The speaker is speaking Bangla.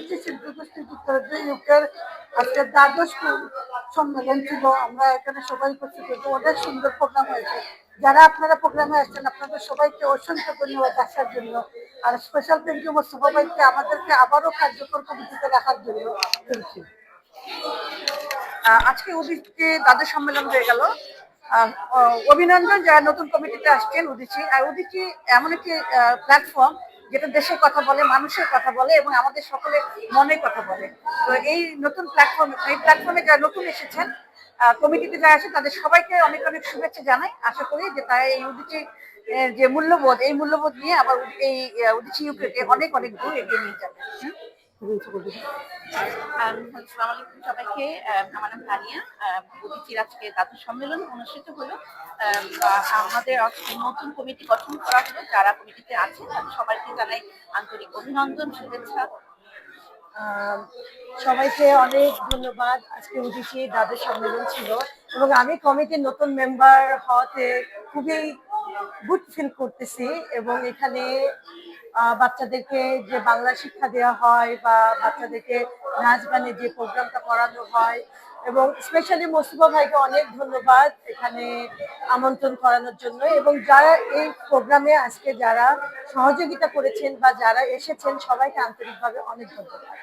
উদ্দেশ্যে শিল্পী গোষ্ঠী যুক্তরাজ্য ইউকের আজকে দ্বাদশ সম্মেলন ছিল। আমরা এখানে সবাই উপস্থিত হয়েছি। অনেক সুন্দর প্রোগ্রাম হয়েছে। যারা আপনারা প্রোগ্রামে আসছেন, আপনাদের সবাইকে অসংখ্য ধন্যবাদ আসার জন্য। আর স্পেশাল থ্যাংক ইউ মোস্তফা ভাইকে আমাদেরকে আবারও কার্যকর কমিটিতে রাখার জন্য। থ্যাংক ইউ আজকে উদিচি তাদের সম্মেলন হয়ে গেল। অভিনন্দন যারা নতুন কমিটিতে আসছেন উদিচি আর উদিচি এমন একটি প্ল্যাটফর্ম যেটা দেশের কথা বলে, মানুষের কথা বলে এবং আমাদের সকলের মনের কথা বলে। তো এই নতুন প্ল্যাটফর্ম এই প্ল্যাটফর্মে যারা নতুন এসেছেন কমিটিতে যারা আছে তাদের সবাইকে অনেক অনেক শুভেচ্ছা জানাই। আশা করি যে তারা এই উদিচি যে মূল্যবোধ, এই মূল্যবোধ নিয়ে আবার এই উদিচি ইউকেকে অনেক অনেক দূর এগিয়ে নিয়ে যাবে। হুম? আসসালামু আলাইকুম সবাইকে। আহ, আমার নাম তানিয়া প্রতিচির আজকে তাদের সম্মেলন অনুষ্ঠিত হলো। আমাদের নতুন কমিটি গঠন করা হলো। যারা কমিটিতে আছে তাদের সবাইকে জানাই আন্তরিক অভিনন্দন শুভেচ্ছা। সবাইকে অনেক ধন্যবাদ। আজকে উদিচি দাদের সম্মেলন ছিল। এবং আমি কমিটির নতুন মেম্বার হওয়াতে খুবই গুড ফিল করতেছি। এবং এখানে বাচ্চাদেরকে যে বাংলা শিক্ষা দেওয়া হয় বা বাচ্চাদেরকে নাচ গানে যে প্রোগ্রামটা করানো হয়, এবং স্পেশালি মোস্তফা ভাইকে অনেক ধন্যবাদ এখানে আমন্ত্রণ করানোর জন্য। এবং যারা এই প্রোগ্রামে আজকে যারা সহযোগিতা করেছেন বা যারা এসেছেন, সবাইকে আন্তরিকভাবে অনেক ধন্যবাদ।